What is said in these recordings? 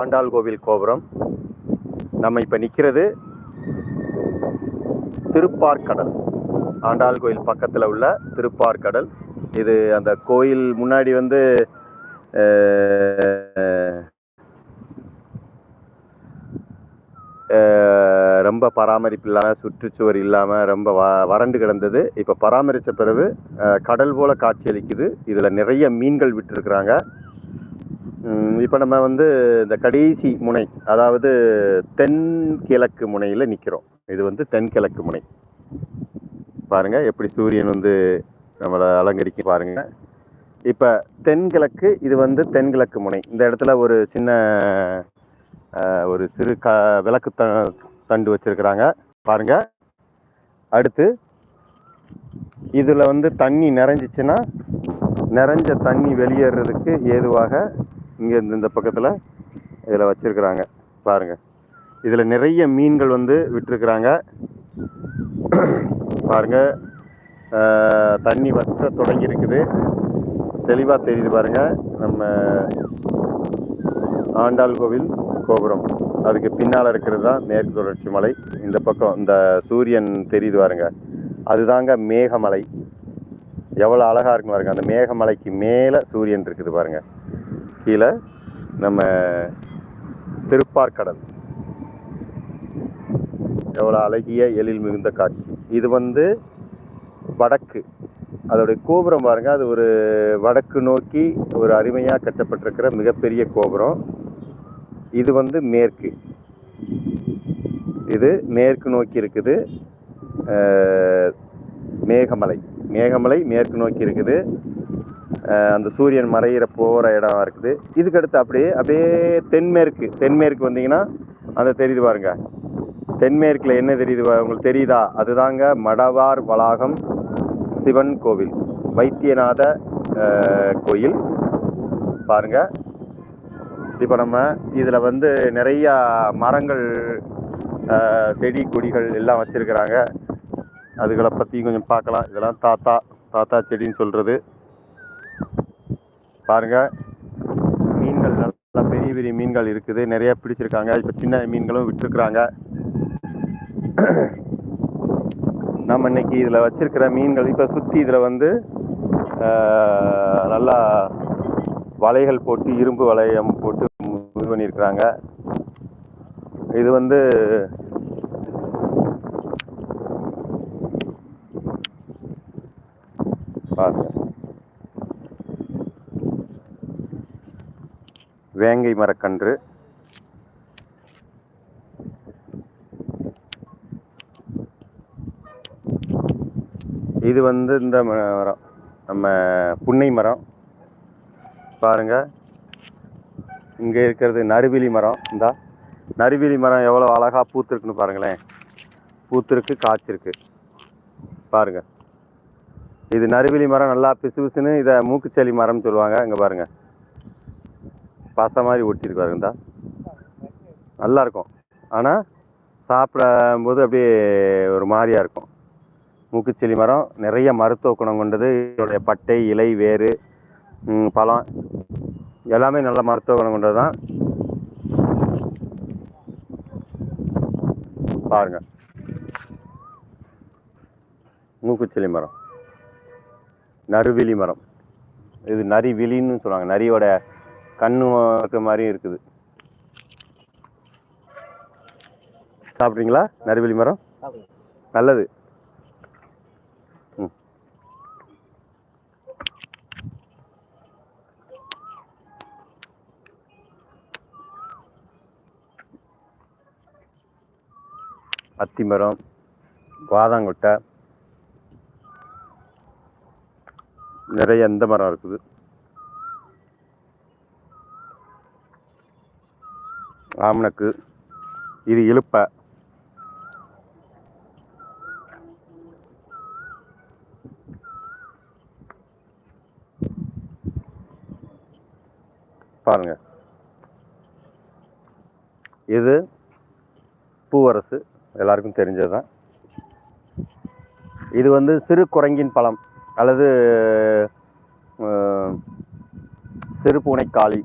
ஆண்டாள் கோவில் கோபுரம். நம்ம இப்போ நிற்கிறது திருப்பார்கடல். ஆண்டாள் கோயில் பக்கத்தில் உள்ள திருப்பார்கடல். இது அந்த கோயில் முன்னாடி வந்து ரொம்ப பராமரிப்பு இல்லாமல் சுற்றுச்சுவர் இல்லாமல் ரொம்ப வ வறண்டு கிடந்தது. இப்போ பராமரித்த பிறகு கடல் போல காட்சியளிக்குது இதில் நிறைய மீன்கள் விட்டுருக்குறாங்க. இப்போ நம்ம வந்து இந்த கடைசி முனை அதாவது தென்கிழக்கு முனையில் நிற்கிறோம் இது வந்து தென்கிழக்கு முனை. பாருங்க எப்படி சூரியன் வந்து நம்மளை அலங்கரிக்க பாருங்க. இப்போ தென்கிழக்கு இது வந்து தென்கிழக்கு முனை. இந்த இடத்துல ஒரு சின்ன ஒரு சிறு க விளக்கு த தண்டு வச்சுருக்குறாங்க. பாருங்க. அடுத்து இதில் வந்து தண்ணி நிறைஞ்சிச்சுன்னா நிறைஞ்ச தண்ணி வெளியேறதுக்கு ஏதுவாக இங்கே இந்த பக்கத்தில் இதில் வச்சிருக்கிறாங்க. பாருங்க. இதில் நிறைய மீன்கள் வந்து விட்டுருக்குறாங்க. பாருங்கள் தண்ணி வற்ற தொடங்கி இருக்குது. தெளிவாக தெரியுது பாருங்க. நம்ம ஆண்டாள் கோவில் கோபுரம். அதுக்கு பின்னால் இருக்கிறது தான் மேற்கு தொடர்ச்சி மலை. இந்த பக்கம் இந்த சூரியன் தெரியுது பாருங்க. அதுதாங்க மேகமலை. எவ்வளோ அழகாக இருக்கும் பாருங்க. அந்த மேகமலைக்கு மேலே சூரியன் இருக்குது பாருங்கள் கீழே நம்ம திருப்பார்கடல். எவ்வளோ அழகிய எழில் மிகுந்த காட்சி. இது வந்து வடக்கு. அதோடைய கோபுரம் பாருங்கள் அது ஒரு வடக்கு நோக்கி ஒரு அருமையாக கட்டப்பட்டிருக்கிற மிகப்பெரிய கோபுரம். இது வந்து மேற்கு. இது மேற்கு நோக்கி இருக்குது மேகமலை. மேகமலை மேற்கு நோக்கி இருக்குது. அந்த சூரியன் மறையிற போகிற இடம் இருக்குது. இதுக்கடுத்து அப்படியே அப்படியே தென்மேற்கு தென்மேற்கு வந்தீங்கன்னா அந்த தெரியுது பாருங்க. தென்மேற்கில் என்ன தெரியுது உங்களுக்கு தெரியுதா? அதுதாங்க மடவார் வளாகம் சிவன் கோவில். வைத்தியநாத கோயில். பாருங்க. இப்போ நம்ம இதில் வந்து நிறையா மரங்கள் செடி கொடிகள் எல்லாம் வச்சுருக்கிறாங்க. அதுகளை பற்றி கொஞ்சம் பார்க்கலாம். இதெல்லாம் தாத்தா தாத்தா செடின்னு சொல்கிறது பாருங்க. மீன்கள் நல்லா பெரிய பெரிய மீன்கள் இருக்குது. நிறைய பிடிச்சிருக்காங்க. இப்போ சின்ன மீன்களும் விட்டுருக்குறாங்க நம்ம இன்னைக்கு இதில் வச்சிருக்கிற மீன்கள் இப்போ சுற்றி இதில் வந்து நல்லா வலைகள் போட்டு இரும்பு வளையம் போட்டு இது பண்ணியிருக்கிறாங்க இது வந்து பாருங்க. வேங்கை மரக்கன்று. இது வந்து இந்த மரம். நம்ம புன்னை மரம். பாருங்கள் இங்கே இருக்கிறது நறுவிலி மரம். இந்த. நறுவிலி மரம் எவ்வளோ அழகாக பூத்திருக்குன்னு பாருங்களேன். பூத்திருக்கு காய்ச்சிருக்கு. பாருங்கள் இது நறுவிலி மரம் நல்லா பிசு பிசுன்னு இதை மூக்குச்சளி மரம்னு சொல்லுவாங்க. இங்கே பாருங்கள் பாச மாதிரி ஒட்டியிருக்கு பாருங்க நல்லாயிருக்கும். ஆனால் சாப்பிடும்போது அப்படியே ஒரு மாதிரியாக இருக்கும். மூக்குச்செளி மரம் நிறைய மருத்துவ குணம் கொண்டது. இதோடைய பட்டை இலை வேறு பழம் எல்லாமே நல்ல மருத்துவ குணம் கொண்டது தான். பாருங்க. மூக்குச்செளி மரம். நறுவிலி மரம். இது நரிவிலின்னு சொல்லுவாங்க. நரியோட கண்ணு இருக்க மாதிரியும் இருக்குது. சாப்பிட்றீங்களா? நறுவிலி மரம்? நல்லது. ம். அத்தி மரம் வாதாங்கொட்டை நிறைய இந்த மரம் இருக்குது? ராமனுக்கு இது இழுப்பை. பாருங்க. இது பூவரசு எல்லாருக்கும் தெரிஞ்சது தான் இது வந்து சிறு குரங்கின் பழம் அல்லது சிறு பூனைக்காளி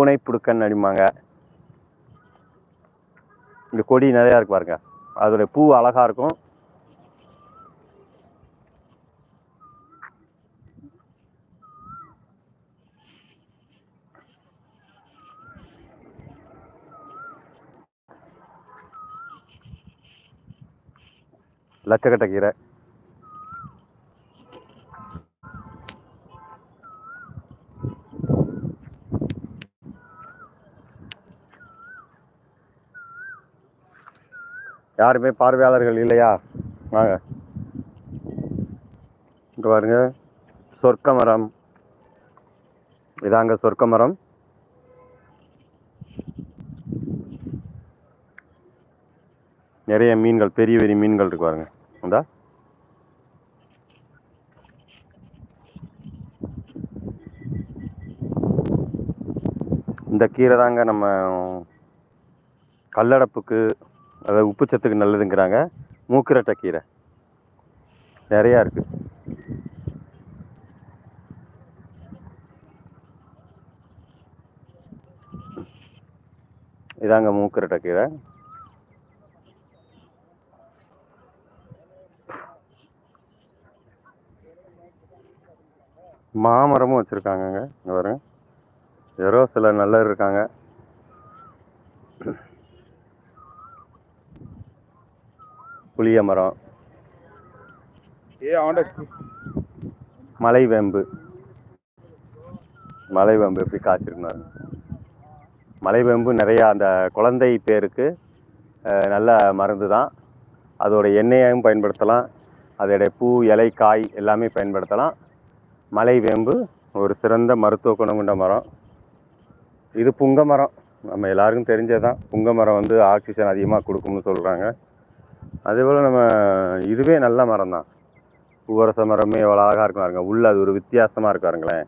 பூனை புடுக்கன் அடிமாங்க இந்த கொடி நிறையா இருக்கு பாருங்க. அதோடைய பூ அழகா இருக்கும். லட்சக்கட்ட கீரை. யாருமே பார்வையாளர்கள் இல்லையா? வாங்க. இங்கே பாருங்க. சொர்க்க மரம் இதாங்க சொர்க்க மரம் நிறைய மீன்கள் பெரிய பெரிய மீன்கள் இருக்கு பாருங்க. இந்தா இந்த கீரை தாங்க நம்ம கல்லடப்புக்கு அதாவது உப்புச்சத்துக்கு நல்லதுங்கிறாங்க. மூக்கிரட்டை கீரை. நிறையா இருக்குது இதாங்க மூக்கிரட்டை கீரை. மாமரமும் வச்சிருக்காங்கங்க இங்கே பாருங்க. யாரோ சில நல்லர் இருக்காங்க. புளிய மரம். ஏ அவன்ட மலைவேம்பு மலைவேம்பு எப்படி காய்ச்சிருந்தாரு மலைவேம்பு நிறையா அந்த குழந்தை பேருக்கு நல்ல மருந்து தான் அதோட எண்ணெயையும் பயன்படுத்தலாம். அதோடைய பூ இலை காய் எல்லாமே பயன்படுத்தலாம். மலைவேம்பு ஒரு சிறந்த மருத்துவ குணம் கொண்ட மரம். இது புங்க மரம். நம்ம எல்லாருக்கும் தெரிஞ்சது தான் புங்க மரம் வந்து ஆக்சிஜன் அதிகமாக கொடுக்கும்னு சொல்கிறாங்க அதே போல் நம்ம இதுவே நல்ல மரம் தான் பூவரச மரமே எவ்வளோ அழகாக இருக்கும் பாருங்க. உள்ள அது ஒரு வித்தியாசமாக இருக்கு பாருங்களேன்.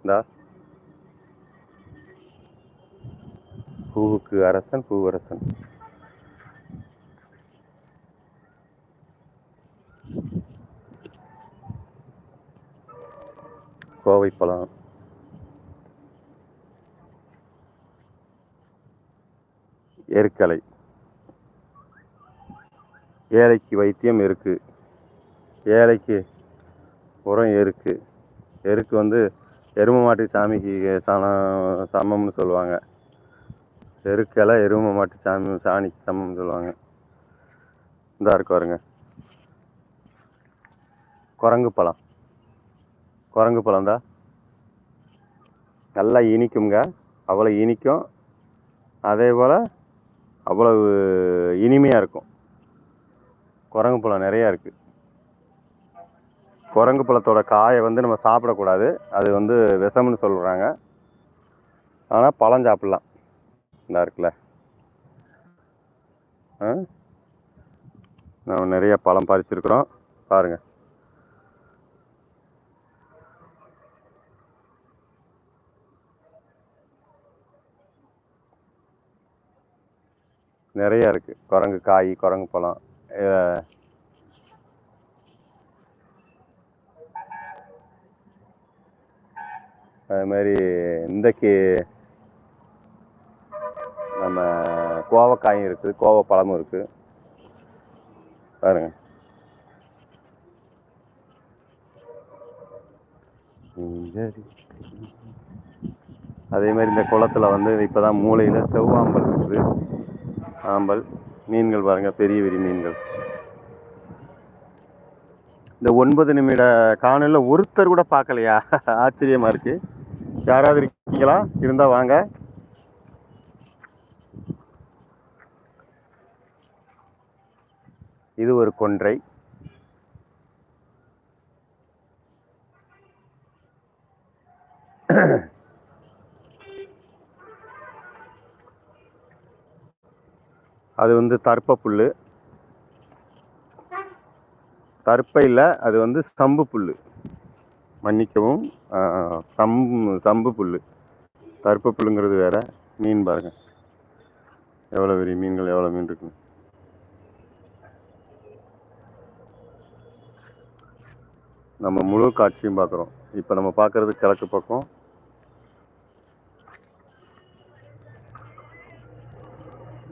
இந்தா. பூவுக்கு அரசன் பூவரசன். கோவை பழம். எருக்கலை ஏழைக்கு வைத்தியம் இருக்குது ஏழைக்கு உரம் எருக்கு எருக்கு வந்து எருமை மாட்டு சாமிக்கு சாணம் சமம்னு சொல்லுவாங்க. எருக்கெல்லாம் எருமை மாட்டு சாமி சாணிக்கு சமம்னு சொல்லுவாங்க. இந்தா இருக்கு பாருங்க. குரங்கு பழம். குரங்கு பழம் தான் நல்லா இனிக்குங்க அவ்வளோ இனிக்கும். அதே போல் அவ்வளவு இனிமையாக இருக்கும். குரங்கு பழம் நிறையா இருக்குது குரங்கு பழத்தோட காயை வந்து நம்ம சாப்பிடக்கூடாது. அது வந்து விஷம்னு சொல்கிறாங்க ஆனால் பழம் சாப்பிட்லாம். இதாக இருக்குல்ல. ஆ? நம்ம நிறைய பழம் பறிச்சிருக்கிறோம். பாருங்க. நிறைய இருக்குது குரங்கு காய் குரங்கு பழம். அது மாதிரி இன்றைக்கு நம்ம கோவக்காயும் இருக்குது கோவப்பழமும் இருக்குது. பாருங்க. அதே மாதிரி இந்த குளத்துல வந்து இப்போ தான் மூளையில் செவ்வாம்பல் இருக்குது. ஆம்பல். மீன்கள் பாருங்க பெரிய பெரிய மீன்கள். இந்த ஒன்பது நிமிட காணலில் ஒருத்தர் கூட பார்க்கலையா? ஆச்சரியமா இருக்கு. யாராவது இருக்கீங்களா? இருந்தா வாங்க. இது ஒரு கொன்றை. அது வந்து தர்ப்ப புல்லு தர்ப்பையில் அது வந்து சம்பு புல்லு மன்னிக்கவும் சம் சம்பு சம்பு புல்லு தர்ப்ப புல்லுங்கிறது வேற மீன் பாருங்க. எவ்வளோ பெரிய மீன்கள் எவ்வளோ மீன் இருக்கு? நம்ம முழு காட்சியும் பார்க்குறோம் இப்போ நம்ம பார்க்குறது கிழக்கு பக்கம்.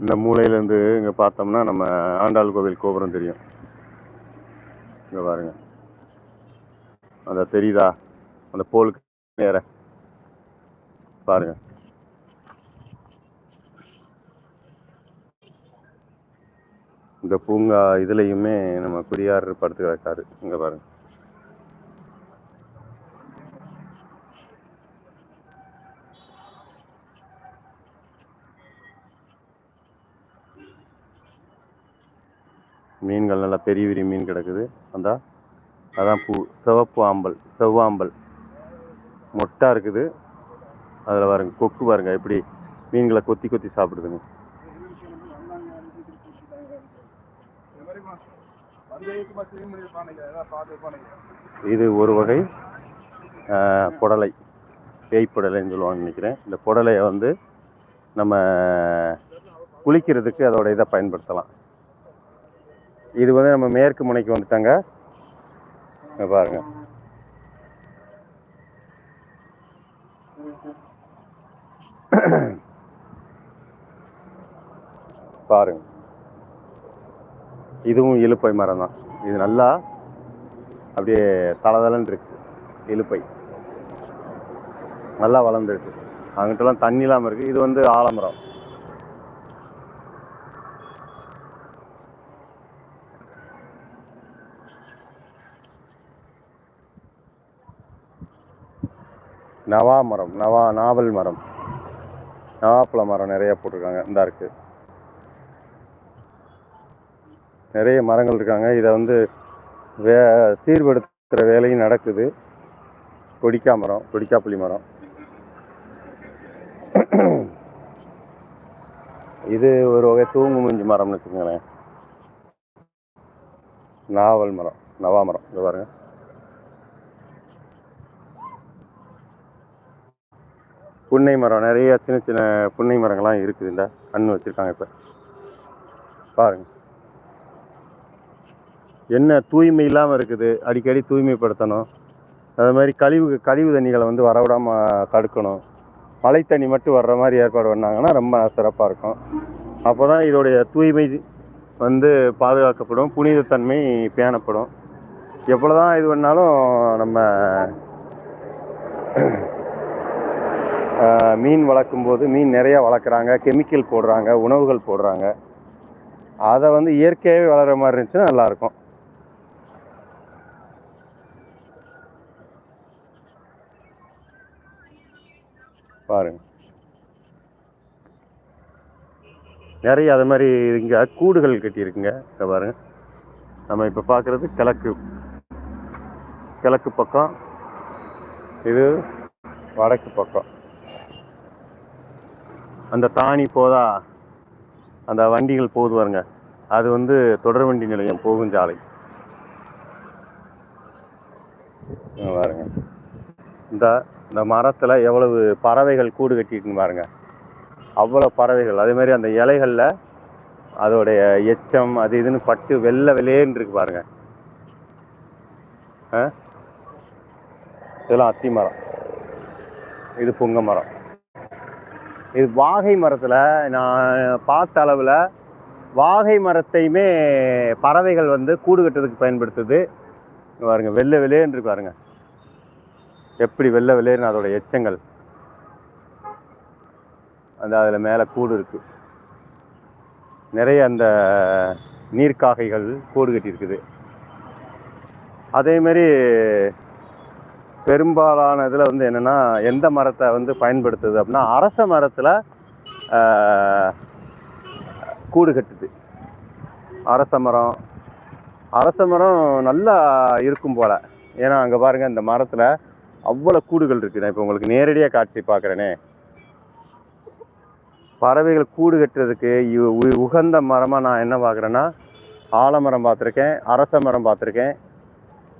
இந்த மூலையிலேருந்து இங்கே பார்த்தோம்னா நம்ம ஆண்டாள் கோவில் கோபுரம் தெரியும். இங்கே பாருங்க. அந்த தெரியுதா? அந்த போலுக்கு நேர. பாருங்க. இந்த பூங்கா இதுலேயுமே நம்ம குடியார் படுத்து கிடக்காரு இங்கே பாருங்கள் மீன்கள் நல்லா பெரிய பெரிய மீன் கிடக்குது. அந்த அதான் பூ சிவப்பு ஆம்பல் செவ்வாம்பல். மொட்டா இருக்குது. அதில் பாருங்க கொக்கு பாருங்க எப்படி மீன்களை கொத்தி கொத்தி சாப்பிடுதுங்க. இது ஒரு வகை புடலை பேய் புடலைன்னு சொல்லுவாங்கன்னு நினைக்கிறேன். இந்த புடலையை வந்து நம்ம குளிக்கிறதுக்கு அதோட இதை பயன்படுத்தலாம். இது வந்து நம்ம மேற்கு முனைக்கு வந்துட்டாங்க. பாருங்க. பாருங்க. இதுவும் இழுப்பை மரம் தான். இது நல்லா அப்படியே தளதளன்னு இருக்கு. இழுப்பை நல்லா வளர்ந்துருக்கு. அங்கிட்டலாம் தண்ணி இல்லாமல் இருக்கு. இது வந்து ஆலமரம். நவா மரம் நவா நாவல் மரம். நவாப்பழ மரம் நிறைய போட்டிருக்காங்க. இந்த இருக்கு. நிறைய மரங்கள் இருக்காங்க. இதை வந்து வே சீர்படுத்துகிற வேலையும் நடக்குது. கொடிக்கா மரம் கொடிக்காப்புளி மரம். இது ஒரு வகை தூங்கு மூஞ்சி மரம்னு வச்சுக்கோங்களேன். நாவல் மரம் நவா மரம். இது பாருங்கள் புன்னை மரம் நிறைய சின்ன சின்ன புன்னை மரங்கள்லாம் இருக்குது இந்த கண் வச்சுருக்காங்க இப்போ. பாருங்க. என்ன தூய்மை இல்லாமல் இருக்குது அடிக்கடி தூய்மைப்படுத்தணும். அது மாதிரி கழிவு கழிவு தண்ணிகளை வந்து வரவிடாமல் தடுக்கணும். மழை தண்ணி மட்டும் வர்ற மாதிரி ஏற்பாடு பண்ணாங்கன்னா ரொம்ப சிறப்பாக இருக்கும். அப்போ தான் இதோடைய தூய்மை வந்து பாதுகாக்கப்படும் புனிதத்தன்மை பேணப்படும். எவ்வளோ தான் இது பண்ணாலும் நம்ம மீன் வளர்க்கும் போது மீன் நிறையா வளர்க்குறாங்க கெமிக்கல் போடுறாங்க உணவுகள் போடுறாங்க. அதை வந்து இயற்கையாகவே வளர்கிற மாதிரி இருந்துச்சுன்னா நல்லாயிருக்கும். பாருங்க. நிறைய அது மாதிரி இங்கே கூடுகள் கட்டியிருக்குங்க. இங்க பாருங்க. நம்ம இப்போ பார்க்குறது கிழக்கு. கிழக்கு பக்கம். இது வடக்கு பக்கம். அந்த தானி போதா? அந்த வண்டிகள் போகுது பாருங்க. அது வந்து தொடர் வண்டி நிலையம் போகும் சாலை. பாருங்க. இந்த இந்த மரத்தில் எவ்வளவு பறவைகள் கூடு கட்டிட்டுன்னு பாருங்க. அவ்வளோ பறவைகள். அதே மாதிரி அந்த இலைகளில் அதோடைய எச்சம் அது இதுன்னு பட்டு வெள்ளை வெளியேன்னு இருக்கு பாருங்க. ஆ? இதெல்லாம் அத்தி மரம். இது புங்க மரம். இது வாகை மரத்தில் நான் பார்த்த அளவில் வாகை மரத்தையுமே பறவைகள் வந்து கூடு கட்டுறதுக்கு பயன்படுத்துது. இங்க பாருங்க வெள்ளை வெளியேன்னு இருக்கு பாருங்க. எப்படி வெள்ளை வெள்ளேன்னு அதோட எச்சங்கள். அந்த அதில் மேலே கூடு இருக்குது நிறைய அந்த நீர்க்காகைகள் கூடு கட்டியிருக்குது. அதேமாரி பெரும்பாலான இதில் வந்து என்னென்னா எந்த மரத்தை வந்து பயன்படுத்துது அப்படின்னா அரச மரத்தில் கூடு கட்டுது. அரச மரம் அரச மரம் நல்லா இருக்கும் போல். ஏன்னா அங்கே பாருங்கள் இந்த மரத்தில் அவ்வளோ கூடுகள் இருக்குது நான் இப்போ உங்களுக்கு நேரடியாக காட்சி பார்க்குறேனே. பறவைகள் கூடு கட்டுறதுக்கு உ- உகந்த மரமாக நான் என்ன பார்க்குறேன்னா ஆலமரம் பார்த்துருக்கேன் அரச மரம் பார்த்துருக்கேன்.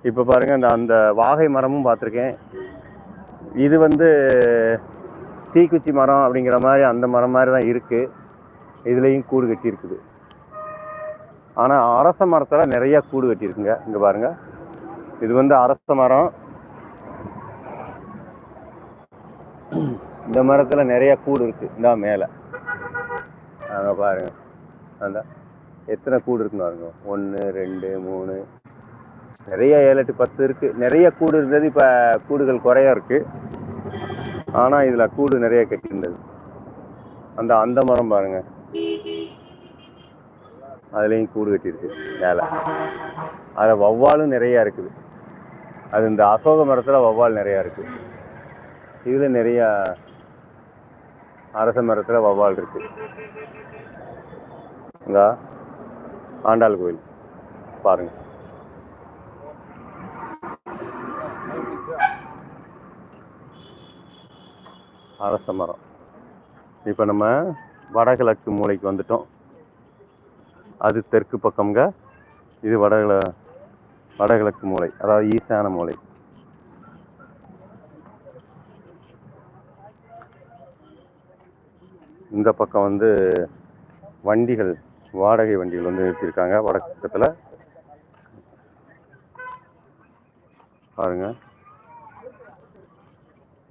இப்போ பாருங்க அந்த அந்த வாகை மரமும் பார்த்துருக்கேன். இது வந்து தீக்குச்சி மரம் அப்படிங்கிற மாதிரி அந்த மரம் மாதிரி தான் இருக்குது இதுலேயும் கூடு கட்டி இருக்குது. ஆனால் அரச மரத்தில் நிறைய கூடு கட்டியிருக்குங்க. இங்கே பாருங்கள் இது வந்து அரச மரம். இந்த மரத்தில் நிறைய கூடு இருக்குது இந்த மேலே. அங்கே பாருங்கள் அந்த எத்தனை கூடு இருக்குன்னு பாருங்க. ஒன்று ரெண்டு மூணு நிறைய ஏழு எட்டு பத்து இருக்கு. நிறைய கூடு இருந்தது இப்போ கூடுகள் குறையா இருக்கு. ஆனால் இதில் கூடு நிறைய கட்டியிருந்தது. அந்த அந்த மரம் பாருங்க. அதுலேயும் கூடு கட்டியிருக்கு மேலே. அதில் வௌவாலும் நிறையா இருக்குது. அது இந்த அசோக மரத்தில் வௌவால் நிறையா இருக்கு. இதில் நிறையா அரச மரத்தில் வௌவால் இருக்கு. இந்த ஆண்டாள் கோயில். பாருங்க. அரச மரம். இப்போ நம்ம வடகிழக்கு மூலைக்கு வந்துட்டோம். அது தெற்கு பக்கம்ங்க. இது வடகிழ வடகிழக்கு மூலை அதாவது ஈசான மூலை. இந்த பக்கம் வந்து வண்டிகள் வாடகை வண்டிகள் வந்து நிறுத்தியிருக்காங்க வடக்கு பக்கத்தில். பாருங்க.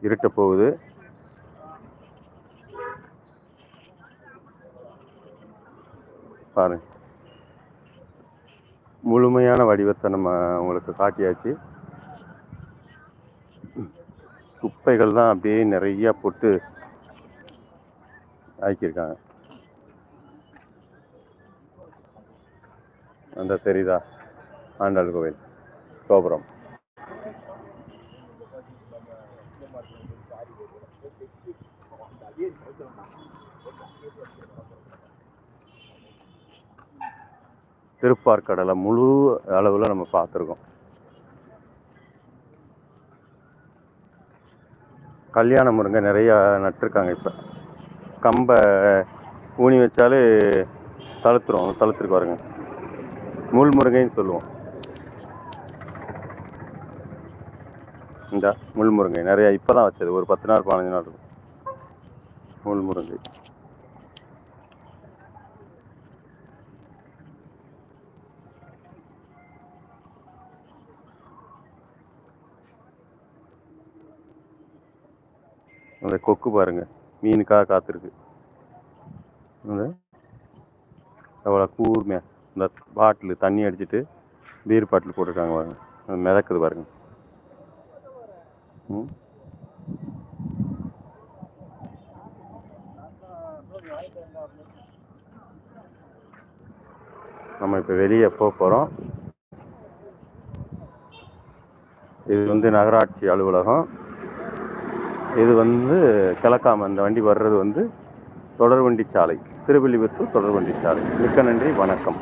இருட்ட போகுது. பாருங்க. முழுமையான வடிவத்தை நம்ம உங்களுக்கு காட்டியாச்சு. குப்பைகள் தான் அப்படியே நிறைய போட்டு ஆக்கியிருக்காங்க. அந்த தெரியுதா ஆண்டாள் கோவில். கோபுரம். திருப்பார்கடலை முழு அளவில் நம்ம பார்த்துருக்கோம். கல்யாண முருங்கை நிறையா நட்டிருக்காங்க இப்போ. கம்பை ஊனி வச்சாலே தளர்த்துருவோம் தளர்த்துருக்கு பாருங்க. முள் முருங்கைன்னு சொல்லுவோம். இந்த முள் முருங்கை நிறையா இப்போ தான் வச்சது. ஒரு பத்து நாள் பதினஞ்சு நாள் இருக்கும். முள் முருங்கை. அந்த கொக்கு பாருங்க. மீனுக்காக காத்திருக்கு. அவ்வளோ எவ்வளோ கூர்மையா. இந்த பாட்டில் தண்ணி அடிச்சிட்டு பீர் பாட்டில் போட்டிருக்காங்க பாருங்க. அது மிதக்குது பாருங்க. ம். நம்ம இப்போ வெளியே போக போகிறோம் இது வந்து நகராட்சி அலுவலகம். இது வந்து கிழக்காம இந்த வண்டி வர்றது வந்து தொடர்வண்டி சாலை. திருவள்ளிபுத்தூர் தொடர்வண்டி சாலை. மிக்க நன்றி. வணக்கம்.